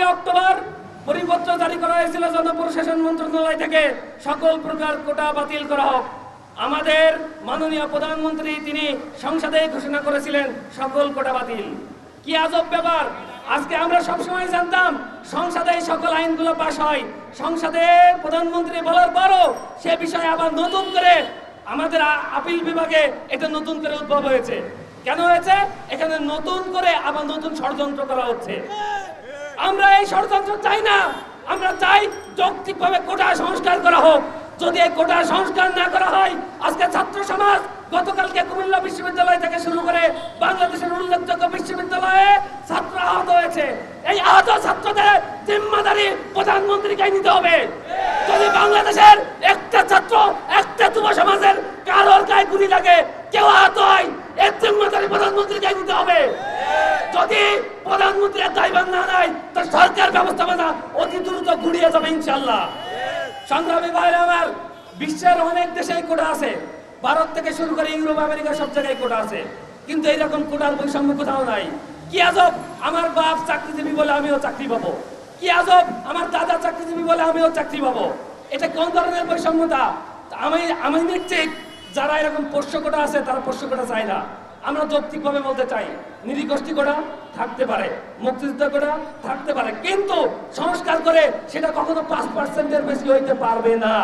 পাঁচই অক্টোবর পরিপত্র জারি করা হয়েছিল জনপ্রশাসন মন্ত্রণালয় থেকে। সকল প্রকার কোটা বাতিল করা হোক। আমাদের মাননীয় প্রধানমন্ত্রী তিনি সংসদে ঘোষণা করেছিলেন, সকল কোটা বাতিল। কি আজব ব্যাপার! আজকে আমরা সবসময় জানতাম, সংসদে সকল আইনগুলো পাশ হয়। সংসদে প্রধানমন্ত্রী বলার পরও সে বিষয়ে আবার নতুন করে আমাদের আপিল বিভাগে এটা নতুন করে উদ্ভব হয়েছে। কেন হয়েছে? এখানে নতুন করে আবার নতুন ষড়যন্ত্র করা হচ্ছে। আমরা এই ষড়যন্ত্র চাই না। আমরা চাই যৌক্তিকভাবে কোটা সংস্কার করা হোক। যদি এই কোটা সংস্কার না করা হয়, আজকে ছাত্র সমাজ গতকালকে কুমিল্লা বিশ্ববিদ্যালয় থেকে শুরু করে বাংলাদেশের উল্লেখযোগ্য বিশ্ববিদ্যালয়ে ছাত্র আহত হয়েছে। এই আহত ছাত্রদের জিম্মাদারি প্রধানমন্ত্রীকে নিতে হবে। যদি বাংলাদেশের একটা ছাত্র, একটা যুব সমাজের কারোর গায়ে গুলি লাগে, কেউ আহত হয় যদি প্রধানমন্ত্রী এর না নেয় তো সরকার ব্যবস্থাপনা অতি দ্রুত ঘুরিয়ে যাবে বিশ্বের অনেক দেশে কোটা আছে। ভারত থেকে শুরু করে ইউরোপ, আমেরিকা, সব জায়গায় কোটা আছে। কিন্তু এইরকম কোটার বৈষম্য কোথাও নাই। কি আজব, আমার বাপ চাকরিজীবী বলে আমিও চাকরি পাবো। কি আজব, আমার দাদা চাকরিজীবী বলে আমিও চাকরি পাবো। এটা কোন ধরনের বৈষম্যতা? আমি আমি নিশ্চিত যারা এরকম পোষ্য কোটা আছে, তারা পোষ্য কোটা চায় না। আমরা যৌক্তিকভাবে বলতে চাই, নিরীগোষ্ঠী কোটা থাকতে পারে, মুক্তিযুদ্ধ কোটা থাকতে পারে, কিন্তু সংস্কার করে সেটা কখনো পাঁচ পার্সেন্টের বেশি হইতে পারবে না।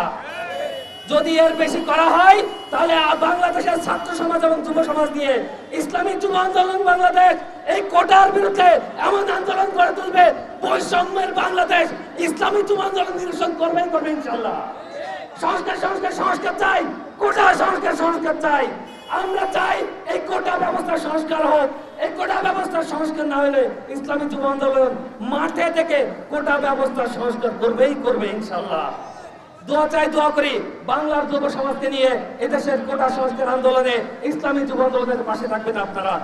যদি এর বেশি করা হয়, তাহলে বাংলাদেশের ছাত্র সমাজ এবং যুব সমাজ নিয়ে ইসলামী যুব আন্দোলন বাংলাদেশ এই কোটার বিরুদ্ধে এমন আন্দোলন করে তুলবে, বৈষম্যের বাংলাদেশ ইসলামী যুব আন্দোলন নিরসন করবেন করবে ইনশাল্লাহ সংস্কার সংস্কার সংস্কার চাই। কোটা সংস্কার সংস্কার চাই। আমরা চাই এই কোটা ব্যবস্থা সংস্কার হোক। এই কোটা ব্যবস্থা সংস্কার না হলে ইসলামী যুব আন্দোলন মাঠে থেকে কোটা ব্যবস্থা সংস্কার করবেই করবে ইনশাল্লাহ দোয়া চাই, দোয়া করি বাংলার যুব সমাজকে নিয়ে এদেশের কোটা সংস্কার আন্দোলনে ইসলামী যুব আন্দোলনের পাশে থাকবেন আপনারা।